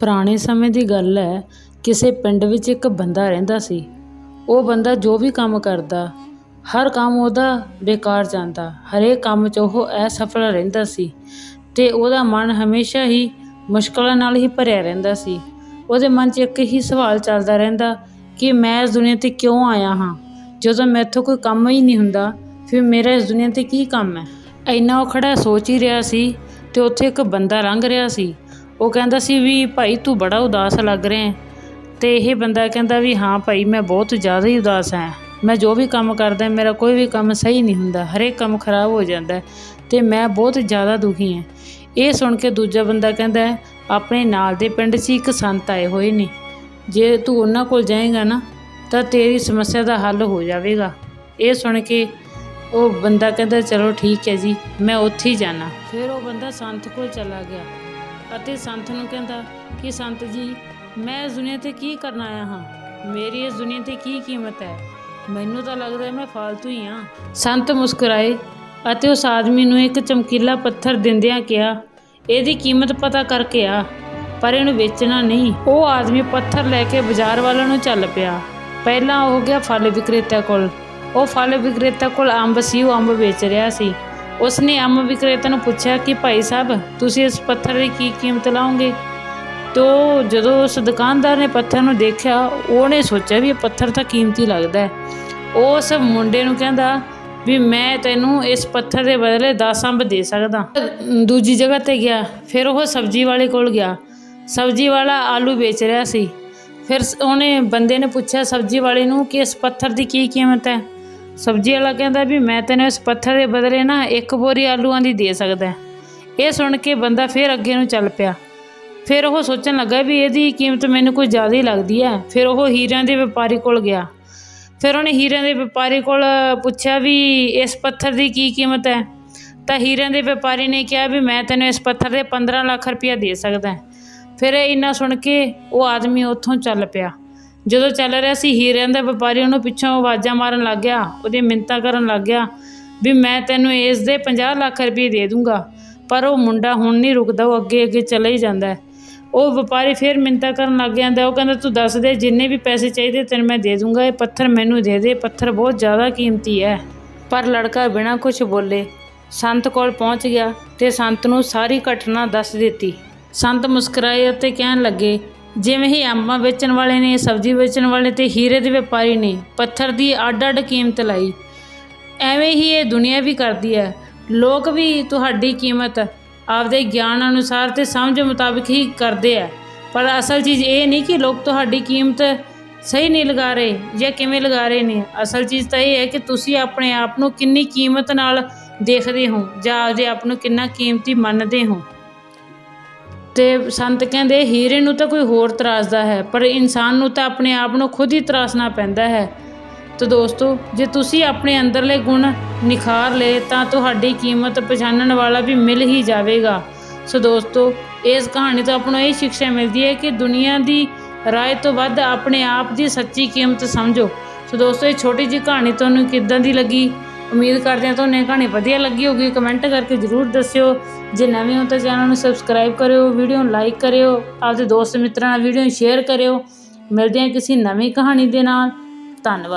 ਪੁਰਾਣੇ ਸਮੇਂ ਦੀ ਗੱਲ ਹੈ, ਕਿਸੇ ਪਿੰਡ ਵਿੱਚ ਇੱਕ ਬੰਦਾ ਰਹਿੰਦਾ ਸੀ। ਉਹ ਬੰਦਾ ਜੋ ਵੀ ਕੰਮ ਕਰਦਾ, ਹਰ ਕੰਮ ਉਹਦਾ ਬੇਕਾਰ ਜਾਂਦਾ। ਹਰੇਕ ਕੰਮ 'ਚ ਉਹ ਅਸਫਲ ਰਹਿੰਦਾ ਸੀ ਅਤੇ ਉਹਦਾ ਮਨ ਹਮੇਸ਼ਾ ਹੀ ਮੁਸ਼ਕਲਾਂ ਨਾਲ ਹੀ ਭਰਿਆ ਰਹਿੰਦਾ ਸੀ। ਉਹਦੇ ਮਨ 'ਚ ਇੱਕ ਹੀ ਸਵਾਲ ਚੱਲਦਾ ਰਹਿੰਦਾ ਕਿ ਮੈਂ ਇਸ ਦੁਨੀਆ 'ਤੇ ਕਿਉਂ ਆਇਆ ਹਾਂ? ਜਦੋਂ ਮੈਥੋਂ ਕੋਈ ਕੰਮ ਹੀ ਨਹੀਂ ਹੁੰਦਾ, ਫਿਰ ਮੇਰਾ ਇਸ ਦੁਨੀਆ 'ਤੇ ਕੀ ਕੰਮ ਹੈ? ਇੰਨਾ ਉਹ ਖੜਾ ਸੋਚ ਹੀ ਰਿਹਾ ਸੀ ਅਤੇ ਉੱਥੇ ਇੱਕ ਬੰਦਾ ਲੰਘ ਰਿਹਾ ਸੀ। ਉਹ ਕਹਿੰਦਾ ਸੀ ਵੀ ਭਾਈ ਤੂੰ ਬੜਾ ਉਦਾਸ ਲੱਗ ਰਿਹਾ ਹੈ। ਅਤੇ ਇਹ ਬੰਦਾ ਕਹਿੰਦਾ ਵੀ ਹਾਂ ਭਾਈ, ਮੈਂ ਬਹੁਤ ਜ਼ਿਆਦਾ ਹੀ ਉਦਾਸ ਹਾਂ। ਮੈਂ ਜੋ ਵੀ ਕੰਮ ਕਰਦਾ ਮੇਰਾ ਕੋਈ ਵੀ ਕੰਮ ਸਹੀ ਨਹੀਂ ਹੁੰਦਾ। ਹਰੇਕ ਕੰਮ ਖਰਾਬ ਹੋ ਜਾਂਦਾ ਅਤੇ ਮੈਂ ਬਹੁਤ ਜ਼ਿਆਦਾ ਦੁਖੀ ਹਾਂ। ਇਹ ਸੁਣ ਕੇ ਦੂਜਾ ਬੰਦਾ ਕਹਿੰਦਾ ਆਪਣੇ ਨਾਲ ਦੇ ਪਿੰਡ 'ਚ ਇੱਕ ਸੰਤ ਆਏ ਹੋਏ ਨੇ। ਜੇ ਤੂੰ ਉਹਨਾਂ ਕੋਲ ਜਾਏਗਾ ਨਾ, ਤਾਂ ਤੇਰੀ ਸਮੱਸਿਆ ਦਾ ਹੱਲ ਹੋ ਜਾਵੇਗਾ। ਇਹ ਸੁਣ ਕੇ ਉਹ ਬੰਦਾ ਕਹਿੰਦਾ, ਚਲੋ ਠੀਕ ਹੈ ਜੀ, ਮੈਂ ਉੱਥੇ ਹੀ ਜਾਣਾ। ਫਿਰ ਉਹ ਬੰਦਾ ਸੰਤ ਕੋਲ ਚਲਾ ਗਿਆ। ਅਤੇ ਸੰਤ ਨੂੰ ਕਹਿੰਦਾ ਕਿ ਸੰਤ ਜੀ, ਮੈਂ ਇਸ ਦੁਨੀਆ ਤੇ ਕੀ ਕਰਨ ਆਇਆ ਹਾਂ? ਮੇਰੀ ਇਸ ਦੁਨੀਆ ਤੇ ਕੀ ਕੀਮਤ ਹੈ? ਮੈਨੂੰ ਤਾਂ ਲੱਗਦਾ ਮੈਂ ਫਾਲਤੂ ਹੀ ਹਾਂ। ਸੰਤ ਮੁਸਕਰਾਏ ਅਤੇ ਉਸ ਆਦਮੀ ਨੂੰ ਇੱਕ ਚਮਕੀਲਾ ਪੱਥਰ ਦਿੰਦਿਆਂ ਕਿਹਾ, ਇਹਦੀ ਕੀਮਤ ਪਤਾ ਕਰਕੇ ਆ, ਪਰ ਇਹਨੂੰ ਵੇਚਣਾ ਨਹੀਂ। ਉਹ ਆਦਮੀ ਪੱਥਰ ਲੈ ਕੇ ਬਾਜ਼ਾਰ ਵੱਲ ਨੂੰ ਚੱਲ ਪਿਆ। ਪਹਿਲਾਂ ਉਹ ਗਿਆ ਫਲ ਵਿਕਰੇਤਾ ਕੋਲ। ਉਹ ਫਲ ਵਿਕਰੇਤਾ ਕੋਲ ਅੰਬ ਸੀ, ਉਹ ਅੰਬ ਵੇਚ ਰਿਹਾ ਸੀ। ਉਸ ਨੇ ਅੰਬ ਵਿਕਰੇਤਾ ਨੂੰ ਪੁੱਛਿਆ ਕਿ ਭਾਈ ਸਾਹਿਬ, ਤੁਸੀਂ ਇਸ ਪੱਥਰ ਦੀ ਕੀ ਕੀਮਤ ਲਾਓਗੇ? ਤੋ ਜਦੋਂ ਉਸ ਦੁਕਾਨਦਾਰ ਨੇ ਪੱਥਰ ਨੂੰ ਦੇਖਿਆ, ਉਹਨੇ ਸੋਚਿਆ ਵੀ ਇਹ ਪੱਥਰ ਤਾਂ ਕੀਮਤੀ ਲੱਗਦਾ ਹੈ। ਉਹ ਉਸ ਮੁੰਡੇ ਨੂੰ ਕਹਿੰਦਾ ਵੀ ਮੈਂ ਤੈਨੂੰ ਇਸ ਪੱਥਰ ਦੇ ਬਦਲੇ 10 ਅੰਬ ਦੇ ਸਕਦਾ। ਦੂਜੀ ਜਗ੍ਹਾ ਤੇ ਗਿਆ, ਫਿਰ ਉਹ ਸਬਜ਼ੀ ਵਾਲੇ ਕੋਲ ਗਿਆ। ਸਬਜ਼ੀ ਵਾਲਾ ਆਲੂ ਵੇਚ ਰਿਹਾ ਸੀ। ਫਿਰ ਉਹਨੇ ਬੰਦੇ ਨੇ ਪੁੱਛਿਆ, ਸਬਜ਼ੀ ਵਾਲੇ ਨੂੰ ਕਿ ਇਸ ਪੱਥਰ ਦੀ ਕੀ ਕੀਮਤ ਹੈ? ਸਬਜ਼ੀ ਵਾਲਾ ਕਹਿੰਦਾ ਵੀ ਮੈਂ ਤੈਨੂੰ ਇਸ ਪੱਥਰ ਦੇ ਬਦਲੇ ਨਾ ਇੱਕ ਬੋਰੀ ਆਲੂਆਂ ਦੀ ਦੇ ਸਕਦਾ। ਇਹ ਸੁਣ ਕੇ ਬੰਦਾ ਫਿਰ ਅੱਗੇ ਨੂੰ ਚੱਲ ਪਿਆ। ਫਿਰ ਉਹ ਸੋਚਣ ਲੱਗਾ ਵੀ ਇਹਦੀ ਕੀਮਤ ਮੈਨੂੰ ਕੋਈ ਜ਼ਿਆਦਾ ਹੀ ਲੱਗਦੀ ਹੈ। ਫਿਰ ਉਹ ਹੀਰਿਆਂ ਦੇ ਵਪਾਰੀ ਕੋਲ ਗਿਆ। ਫਿਰ ਉਹਨੇ ਹੀਰਿਆਂ ਦੇ ਵਪਾਰੀ ਕੋਲ ਪੁੱਛਿਆ ਵੀ ਇਸ ਪੱਥਰ ਦੀ ਕੀ ਕੀਮਤ ਹੈ? ਤਾਂ ਹੀਰਿਆਂ ਦੇ ਵਪਾਰੀ ਨੇ ਕਿਹਾ ਵੀ ਮੈਂ ਤੈਨੂੰ ਇਸ ਪੱਥਰ ਦੇ 15 ਲੱਖ ਰੁਪਇਆ ਦੇ ਸਕਦਾ। ਫਿਰ ਇਹ ਇੰਨਾ ਸੁਣ ਕੇ ਉਹ ਆਦਮੀ ਉੱਥੋਂ ਚੱਲ ਪਿਆ। ਜਦੋਂ ਚੱਲ ਰਿਹਾ ਸੀ ਹੀਰਿਆਂ ਦਾ ਵਪਾਰੀ ਉਹਨੂੰ ਪਿੱਛੋਂ ਆਵਾਜ਼ਾਂ ਮਾਰਨ ਲੱਗ ਗਿਆ ਉਹਦੀ ਮਿੰਨਤਾਂ ਕਰਨ ਲੱਗ ਗਿਆ ਵੀ ਮੈਂ ਤੈਨੂੰ ਇਸ ਦੇ 50 ਲੱਖ ਰੁਪਏ ਦੇ ਦੂੰਗਾ, ਪਰ ਉਹ ਮੁੰਡਾ ਹੁਣ ਨਹੀਂ ਰੁਕਦਾ, ਉਹ ਅੱਗੇ ਅੱਗੇ ਚਲਾ ਹੀ ਜਾਂਦਾ ਉਹ ਵਪਾਰੀ ਫਿਰ ਮਿੰਨਤਾਂ ਕਰਨ ਲੱਗ ਜਾਂਦਾ ਉਹ ਕਹਿੰਦਾ, ਤੂੰ ਦੱਸ ਦੇ, ਜਿੰਨੇ ਵੀ ਪੈਸੇ ਚਾਹੀਦੇ ਤੈਨੂੰ ਮੈਂ ਦੇ ਦੂੰਗਾ, ਇਹ ਪੱਥਰ ਮੈਨੂੰ ਦੇ ਦੇ ਪੱਥਰ ਬਹੁਤ ਜ਼ਿਆਦਾ ਕੀਮਤੀ ਹੈ। ਪਰ ਲੜਕਾ ਬਿਨਾਂ ਕੁਝ ਬੋਲੇ, ਸੰਤ ਕੋਲ ਪਹੁੰਚ ਗਿਆ ਤੇ ਸੰਤ ਨੂੰ ਸਾਰੀ ਘਟਨਾ ਦੱਸ ਦਿੱਤੀ। ਸੰਤ ਮੁਸਕਰਾਏ ਅਤੇ ਕਹਿਣ ਲੱਗੇ ਜਿਵੇਂ ਹੀ ਅੰਬਾਂ ਵੇਚਣ ਵਾਲੇ ਨੇ, ਸਬਜ਼ੀ ਵੇਚਣ ਵਾਲੇ ਤੇ ਹੀਰੇ ਦੇ ਵਪਾਰੀ ਨੇ ਪੱਥਰ ਦੀ ਅੱਡ-ਅੱਡ ਕੀਮਤ ਲਾਈ। ਐਵੇਂ ਹੀ ਇਹ ਦੁਨੀਆ ਵੀ ਕਰਦੀ ਹੈ। ਲੋਕ ਵੀ ਤੁਹਾਡੀ ਕੀਮਤ ਆਪਦੇ ਗਿਆਨ ਅਨੁਸਾਰ ਤੇ ਸਮਝ ਮੁਤਾਬਿਕ ਹੀ ਕਰਦੇ ਆ ਪਰ ਅਸਲ ਚੀਜ਼ ਇਹ ਨਹੀਂ ਕਿ ਲੋਕ ਤੁਹਾਡੀ ਕੀਮਤ ਸਹੀ ਨਹੀਂ ਲਗਾ ਰਹੇ ਜਾਂ ਕਿਵੇਂ ਲਗਾ ਰਹੇ ਨੇ। ਅਸਲ ਚੀਜ਼ ਤਾਂ ਇਹ ਹੈ ਕਿ ਤੁਸੀਂ ਆਪਣੇ ਆਪ ਨੂੰ ਕਿੰਨੀ ਕੀਮਤ ਨਾਲ ਦੇਖਦੇ ਹੋ ਜਾਂ ਆਪਦੇ ਆਪ ਨੂੰ ਕਿੰਨਾ ਕੀਮਤੀ ਮੰਨਦੇ ਹੋ। ਤੇ ਸੰਤ ਕਹਿੰਦੇ ਹੀਰੇ ਨੂੰ ਤਾਂ ਕੋਈ ਹੋਰ ਤਰਾਸਦਾ ਹੈ, ਪਰ ਇਨਸਾਨ ਨੂੰ ਤਾਂ ਆਪਣੇ ਆਪ ਨੂੰ ਖੁਦ ਹੀ ਤਰਾਸਣਾ ਪੈਂਦਾ ਹੈ। ਤਾਂ ਦੋਸਤੋ, ਜੇ ਤੁਸੀਂ ਆਪਣੇ ਅੰਦਰਲੇ ਗੁਣ ਨਿਖਾਰ ਲਏ, ਤਾਂ ਤੁਹਾਡੀ ਕੀਮਤ ਪਛਾਣਨ ਵਾਲਾ ਵੀ ਮਿਲ ਹੀ ਜਾਵੇਗਾ। ਸੋ ਦੋਸਤੋ, ਇਸ ਕਹਾਣੀ ਤੋਂ ਆਪਾਂ ਨੂੰ ਇਹ ਸਿੱਖਿਆ ਮਿਲਦੀ ਹੈ ਕਿ ਦੁਨੀਆ ਦੀ ਰਾਏ ਤੋਂ ਵੱਧ ਆਪਣੇ ਆਪ ਦੀ ਸੱਚੀ ਕੀਮਤ ਸਮਝੋ। ਸੋ ਦੋਸਤੋ, ਇਹ ਛੋਟੀ ਜਿਹੀ ਕਹਾਣੀ ਤੁਹਾਨੂੰ ਕਿੱਦਾਂ ਦੀ ਲੱਗੀ? ਉਮੀਦ ਕਰਦੇ ਹਾਂ ਤੁਹਾਨੂੰ ਇਹ ਕਹਾਣੀ ਵਧੀਆ ਲੱਗੀ ਹੋਗੀ ਕਮੈਂਟ ਕਰਕੇ ਜ਼ਰੂਰ ਦੱਸਿਓ। ਜੇ ਨਵੇਂ ਹੋ ਤਾਂ ਚੈਨਲ ਨੂੰ ਸਬਸਕ੍ਰਾਈਬ ਕਰਿਓ ਵੀਡੀਓ ਨੂੰ ਲਾਈਕ ਕਰਿਓ, ਆਪਦੇ ਦੋਸਤ ਮਿੱਤਰਾਂ ਨਾਲ ਵੀਡੀਓ ਨੂੰ ਸ਼ੇਅਰ ਕਰਿਓ। ਮਿਲਦੇ ਹਾਂ ਕਿਸੇ ਨਵੀਂ ਕਹਾਣੀ ਦੇ ਨਾਲ। ਧੰਨਵਾਦ।